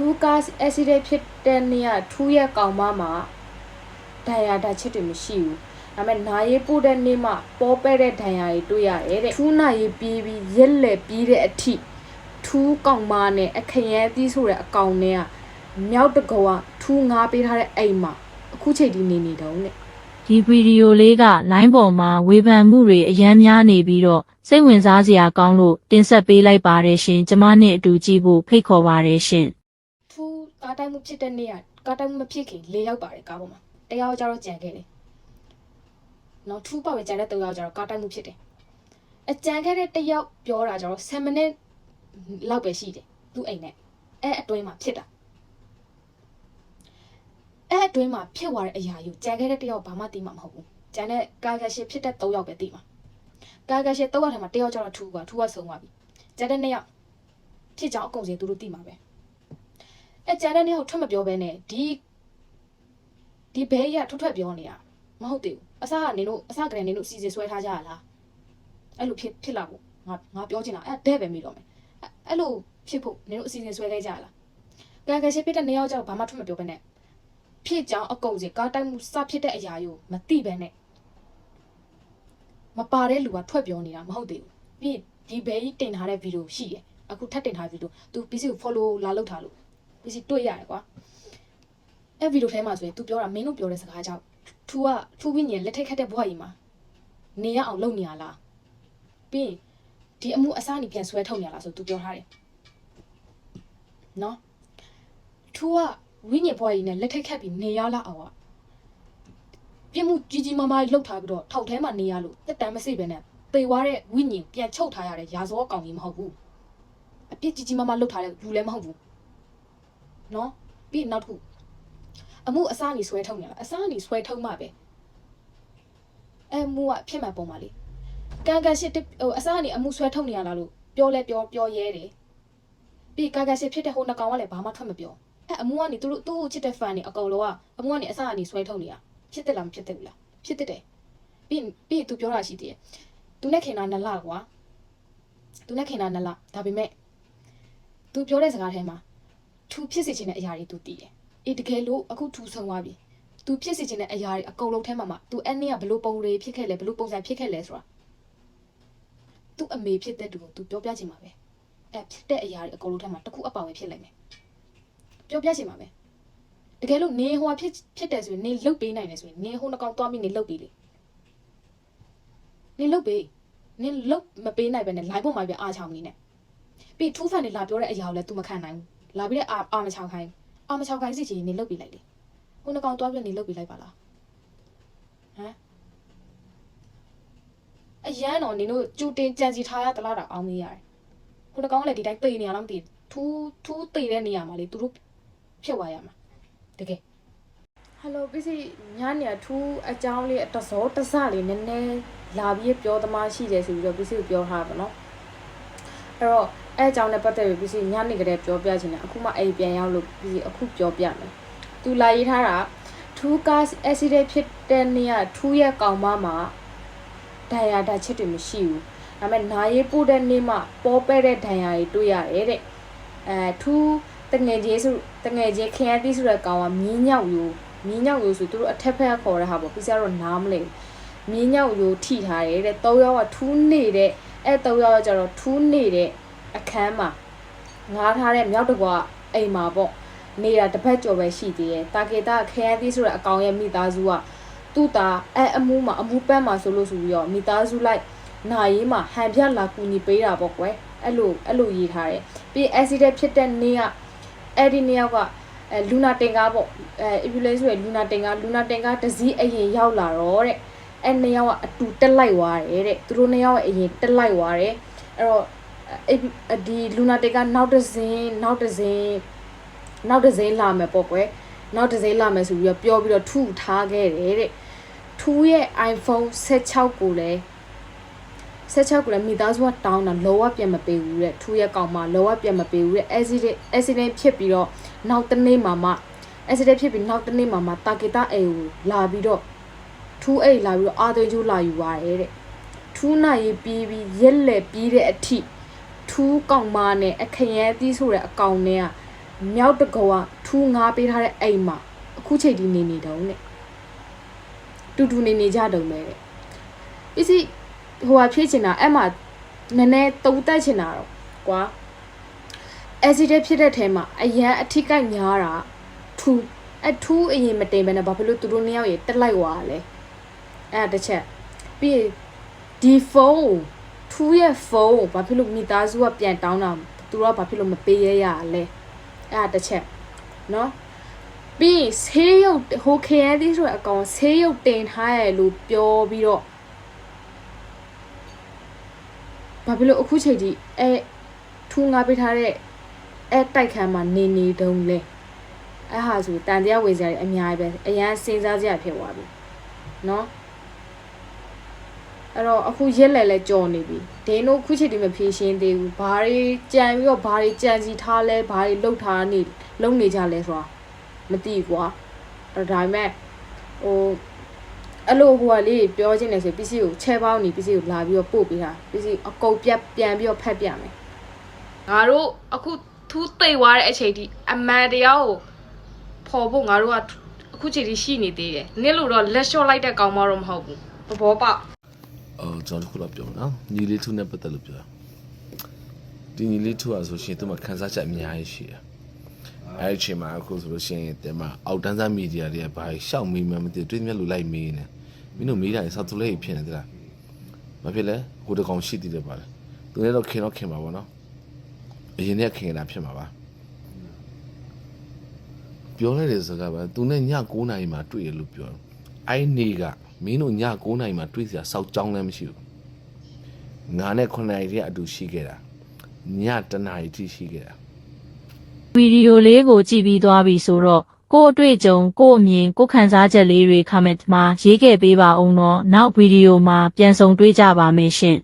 ထူးကားအက်ဆီဒင့်ဖြစ်တဲ့နေ့ကထူးရဲ့ကောင်မမှာဒဏ်ရာဓာတ်ချက်တွေမရှိဘူးဒါပေမဲ့နာရီပို့တဲ့နေ့မှာပေါ်ပဲ့တဲ့ဒဏ်ရာတွေတွေ့ရတယ်တဲ့ထူးနာရီပြီးပြီးရက်လက်ပြီးတဲ့အထိထူးကောင်မနဲ့အခရဲသီးဆိုတဲ့အကောင်နဲ့ကမြောက်တကောကထူးငားပေးထားတဲ့အိမ်မှာအခုချိန်ဒီနေနေတုံးတဲ့ဒီဗီဒီယိုလေးကလိုင်းပေါ်မှာဝေဖန်မှုတွေအများများနေပြီးတော့စိတ်ဝင်စားစရာကောင်းလို့တင်ဆက်ပေးလိုက်ပါတယ်ရှင်ကျမနဲ့အတူကြည့်ဖို့ဖိတ်ခေါ်ပါတယ်ရှင်ထူး ကားတိုင်းမှုဖြစ်တဲ့နေ့ကကားတိုင်းမှုမဖြစ်ခင်၄ယောက်ပါတယ်ကားပေါ်မှာတယောက်ကျတော့ကြံခဲ့တယ်နော်ထူးပေါ့ပဲကြံတဲ့၃ယောက်ကျတော့ကားတိုင်းမှုဖြစ်တယ်အကြံခဲ့တဲ့တယောက်ပြောတာကျတော့7မိနစ်လောက်ပဲရှိတယ်သူ့အိမ်နဲ့အဲအတွင်းမှာဖြစ်တာအဲအတွင်းမှာဖြစ်သွားတဲ့အရာယူကြံခဲ့တဲ့တယောက်ဘာမှသိမှာမဟုတ်ဘူးကြံတဲ့ကာကရှိဖြစ်တဲ့၃ယောက်ပဲသိမှာကာကရှိ၃ယောက်ထဲမှာတယောက်ကျတော့ထူးကထူးကဆုံးသွားပြီကြံတဲ့၂ယောက်ဖြစ်ကြောင်းအကုန်စင်သူတို့သိမှာပဲ အဲကြံတဲ့နေ့ကိုထွက်မပြောဘဲနဲ့ဒီဒီဘဲရထွက်ထွက်ပြောနေတာမဟုတ်သေးဘူးအစားကနေတို့အစားကလေးနေတို့စီစီဆွဲထားကြရလားအဲ့လိုဖြစ်ဖြစ်လာဖို့ငါငါပြောချင်တာအဲ့တဲ့ပဲမိတော့မယ်အဲ့အဲ့လိုဖြစ်ဖို့နေတို့အစီအစဉ်ဆွဲခဲ့ကြရလားကံကရှိဖြစ်တဲ့နေရာကြောက်ဘာမှထွက်မပြောဘဲနဲ့ဖြစ်ကြောင်းအကုန်စီကားတိုက်မှုစဖြစ်တဲ့အရာယူမသိဘဲနဲ့မပါတဲ့လူကထွက်ပြောနေတာမဟုတ်သေးဘူးပြီးဒီဘဲကြီးတင်ထားတဲ့ဗီဒီယိုရှိတယ်အခုထပ်တင်ထားတဲ့ဗီဒီယို तू PC ကို follow လာလုပ်ထားလို့ PC တွေ့ရတယ်ကွာအဲ့ဗီဒီယိုထဲမှာဆိုရင် तू ပြောတာမင်းတို့ပြောတဲ့စကားကြောင့်ထူကထူဝိညာဉ်လက်ထက်ခတ်တဲ့ဘွားကြီးမှာနေရအောင်လုပ်နေရလားပြီးရင်ဒီအမှုအစားအနီပြန်ဆွဲထုတ်နေရလားဆို तू ပြောထားတယ်နော်ထူကဝိညာဉ်ဘွားကြီးနဲ့လက်ထက်ခတ်ပြီးနေရလားအောင်อ่ะပြစ်မှုကြီးကြီးမားမားလှုပ်ထားပြီးတော့ထောက်ထဲမှာနေရလို့တက်တမ်းမစိပဲနဲ့ပေွားတဲ့ဝိညာဉ်ပြန်ချုပ်ထားရတဲ့ရာဇောကောင်ကြီးမဟုတ်ဘူးအပြစ်ကြီးကြီးမားမားလှုပ်ထားတဲ့လူလည်းမဟုတ်ဘူး နော်ပြီးရင်နောက်တစ်ခုအမှုအစားအနီဆွဲထုတ်နေလားအစားအနီဆွဲထုတ်မှပဲအဲမှုကဖြစ်မှပုံပါလေကံကံရှစ်တစ်ဟိုအစားအနီအမှုဆွဲထုတ်နေရလားလို့ပြောလဲပြောပြောရဲတယ်ပြီးကံကံရှစ်ဖြစ်တဲ့ဟိုနှကောင်ကလည်းဘာမှထွက်မပြောအဲအမှုကနေသူတို့သူ့ကိုချစ်တဲ့ fan တွေအကုန်လုံးကအမှုကနေအစားအနီဆွဲထုတ်နေရဖြစ်တယ်လားမဖြစ်တယ်ဘူးလားဖြစ်တယ်တယ်ပြီးရင်ပြီးရင်သူပြောတာရှိသေးတယ်သူနဲ့ခင်တာနှစ်လကွာသူနဲ့ခင်တာနှစ်လဒါပေမဲ့သူပြောတဲ့စကားထဲမှာ ထူဖြစ်စေချင်တဲ့အရာတွေ तू တည်တယ်။အေးတကယ်လို့အခုထူဆုံးသွားပြီ။ तू ဖြစ်စေချင်တဲ့အရာတွေအကုန်လုံးထဲမှာမှ तू အဲ့နေ့ကဘလို့ပုံတွေဖြစ်ခဲ့လဲဘလို့ပုံစံဖြစ်ခဲ့လဲဆိုတာ तू အမေဖြစ်တဲ့သူကို तू ပြောပြချင်မှာပဲ။အဲ့ဖြစ်တဲ့အရာတွေအကုန်လုံးထဲမှာတစ်ခုအပါဝင်ဖြစ်လိုက်မယ်။ပြောပြချင်မှာပဲ။တကယ်လို့နေဟိုဖြစ်ဖြစ်တယ်ဆိုရင်နေလုတ်ပေးနိုင်တယ်ဆိုရင်နေဟိုနှကောင်သွားပြီးနေလုတ်ပေးလေ။နေလုတ်ပေး။နေလုတ်မပေးနိုင်ပဲနဲ့ line ပေါ်မှာပြအားချောင်းနေနဲ့။ပြီးထူးဖန်နေလာပြောတဲ့အရာကိုလည်း तू မခံနိုင်ဘူး။ လာပြီးတဲ့အာအာမချောင်ခိုင်းအာမချောင်ခိုင်းစီချင်နေလုတ်ပြလိုက်လေဟိုနှကောင်သွားပြနေလုတ်ပြလိုက်ပါလားဟမ်အရန်တော့နင်တို့ကြူတင်ကြံစီထားရတလားတာအောင်းမေးရတယ်ဟိုနှကောင်ကလည်းဒီတိုင်းတိတ်နေရလားမသိထူးထူးတိတ်တဲ့နေရာမှာလေသူတို့ဖြစ်သွားရမှာတကယ်ဟယ်လိုပစ္စည်းညနေထူးအကြောင်းလေးတစောတစလေးနည်းနည်းလာပြီးပြောသမားရှိတယ်ဆိုပြီးတော့ပစ္စည်းကိုပြောထားပါတော့အဲ့တော့ အဲအကြောင်းနဲ့ပတ်သက်ပြီးပြည်စီညနေကလေးပြောပြချင်တယ်အခုမှအိမ်ပြန်ရောက်လို့ပြည်စီအခုပြောပြမယ်သူလာရေးထားတာထူးကားအက်ဆီဒင့်ဖြစ်တဲ့နေ့ကထူးရဲ့ကောင်မမှာဒဏ်ရာဓာတ်ချက်တွေမရှိဘူးဒါပေမဲ့နာရီပို့တဲ့နေ့မှာပေါ်ပဲ့တဲ့ဒဏ်ရာတွေတွေ့ရတယ်တဲ့အဲထူးတငယ်ချင်းဆိုတငယ်ချင်းခရမ်းသီးဆိုတဲ့ကောင်ကမြင်းညောက်ယူမြင်းညောက်ယူဆိုသူတို့အထက်ဖက်ကခေါ်တဲ့ဟာပေါ့ပြည်စီကတော့နားမလဲမြင်းညောက်ယူထိထားတယ်တဲ့၃ယောက်ကထူးနေတဲ့အဲ၃ယောက်ကကျတော့ထူးနေတဲ့ အခန်းမှာငားထားတဲ့မြောက်တကွာအိမ်မှာပေါ့နေတာတစ်ပတ်ကျော်ပဲရှိသေးတယ်တာကေတာခရမ်းသီးဆိုတဲ့အကောင်ရဲ့မိသားစုကသူ့သားအဲအမှုမှာအမှုပန်းမှာဆိုလို့ဆိုပြီးတော့မိသားစုလိုက်နာရေးမှာဟန်ပြလာကူညီပေးတာပေါ့ကွယ်အဲ့လိုအဲ့လိုရေးထားတယ်ပြီး accident ဖြစ်တဲ့နေ့ကအဲ့ဒီနေ့ကအဲလူနာတင်ကားပေါ့အဲ ambulance ဆိုရလူနာတင်ကားလူနာတင်ကားတစ်စီးအရင်ရောက်လာတော့တဲ့အဲ့နှစ်ယောက်ကအတူတက်လိုက်သွားတယ်တဲ့သူတို့နှစ်ယောက်ကအရင်တက်လိုက်သွားတယ်အဲ့တော့အဲ့ ဒီလူနာတေကနောက်တစ်စင်းနောက်တစ်စင်းနောက်တစ်စင်းလာမယ်ပေါ့ကွယ်နောက်တစ်စင်းလာမယ်ဆိုပြီးတော့ပြောပြီးတော့ထူထားခဲ့တယ်တဲ့ထူရဲ့ iPhone 16ကိုလည်း16ကိုလည်းမိသားစုကတောင်းတာလောကပြန်မပေးဘူးတဲ့ထူရဲ့ကောင်မလောကပြန်မပေးဘူးတဲ့ accident accident ဖြစ်ပြီးတော့နောက်တစ်နေ့မှမှ accident ဖြစ်ပြီးနောက်တစ်နေ့မှမှတာကေတာအိမ်ကိုလာပြီးတော့ထူအိမ်လာပြီးတော့အာသွင်းကျိုးလာယူပါတယ်တဲ့ထူနိုင်ပြီးပြီးရက်လက်ပြီးတဲ့အထိ ထူးကောင်မနဲ့အခရဲသီးဆိုတဲ့အကောင်နဲ့ကမြောက်တကောကထူးငါပေးထားတဲ့အိမ်မှာအခုချိန်ဒီနေနေတုံးတဲ့တူတူနေနေကြတုံးပဲတဲ့ပစ္စည်းဟိုဟာဖြည့်ချင်တာအဲ့မှာနည်းနည်းတုံတက်ချင်တာတော့ကွာ accident ဖြစ်တဲ့ထဲမှာအရန်အထိကိုက်များတာထူးအထူးအရင်မတင်ဘဲနဲ့ဘာဖြစ်လို့သူတို့နှစ်ယောက်ရေတက်လိုက်သွားလဲအဲ့ဒါတစ်ချက်ပြီးရင်ဒီဖုန်း ကိုထူးရဲ့ဖုန်းကိုဘာဖြစ်လို့မိသားစုကပြန်တောင်းတာသူတို့ကဘာဖြစ်လို့မပေးရရလဲအဲ့ဒါတစ်ချက်နော်ပြီးရင်ဆေးရုပ်ဟို KND ဆိုတဲ့အကောင်ဆေးရုပ်တင်ထားရလို့ပြောပြီးတော့ဘာဖြစ်လို့အခုချိန်ကြီးအဲထူးငါပေးထားတဲ့အဲတိုက်ခန်းမှာနေနေတုံးလဲအဲဟာဆိုတန်တရားဝင်စရာတွေအများကြီးပဲအရန်စဉ်းစားစရာဖြစ်သွားပြီနော် အဲ့တော့အခုရက်လဲလဲကြော်နေပြီဒင်းတို့အခုချိန်ဒီမဖြေရှင်းသေးဘူးဘာတွေကြံပြီးတော့ဘာတွေကြံစီထားလဲဘာတွေလှုပ်ထားနေလုံနေကြလဲဆိုတာမသိဘူးကွာအဲ့တော့ဒါပေမဲ့ဟိုအဲ့လိုဟိုကလေးပြောချင်တယ်ဆိုပစ္စည်းကိုချဲပေါင်းနေပစ္စည်းကိုလာပြီးတော့ပို့ပေးတာပစ္စည်းအကုန်ပြတ်ပြန်ပြီးတော့ဖက်ပြမယ်ငါတို့အခုထူးသိသွားတဲ့အချိန်ထိအမှန်တရားကိုပေါ်ဖို့ငါတို့ကအခုချိန်ထိရှိနေသေးတယ်နင့်လို့တော့လက်လျှော့လိုက်တဲ့ကောင်မတော့မဟုတ်ဘူးသဘောပေါက် အော်ကျွန်တော်တို့ခုလောက်ပြောနော်ညီလေးထုနဲ့ပတ်သက်လို့ပြောဒီညီလေးထုอ่ะဆိုရှင်သူ့မှာခန်းစားချက်အများကြီးရှိတယ်အဲ့ဒီအချိန်မှာအခုဆိုလို့ရှိရင်တဲမှာအောက်တန်းစားမီဒီယာတွေကဘာရှောက်မေးမှမသိတွေ့မြတ်လို့လိုက်မေးနေမင်းတို့မေးတာရင်စောက်သူလေးဖြစ်နေသလားမဖြစ်လဲဟိုတကောင်ရှိသေးတယ်ပါလေသူလည်းတော့ခင်တော့ခင်ပါဗောနော်အရင်ကခင်တာဖြစ်မှာပါပြောလိုက်တဲ့စကားပါသူနဲ့ည9နာရီမှာတွေ့ရလို့ပြောတယ်အဲ့နေ့က မင်းတို့ည9နာရီမှာတွေ့စရာစောက်ကြောင်းလည်းမရှိဘူးငါနဲ့9နာရီတည်းအတူရှိခဲ့တာည1နာရီတိရှိခဲ့တာဗီဒီယိုလေးကိုကြည့်ပြီးသွားပြီဆိုတော့ကို့အတွေ့အကြုံကို့အမြင်ကို့ခံစားချက်လေးတွေ comment မှာရေးခဲ့ပေးပါအောင်တော့နောက်ဗီဒီယိုမှာပြန်ဆောင်တွေ့ကြပါမယ်ရှင်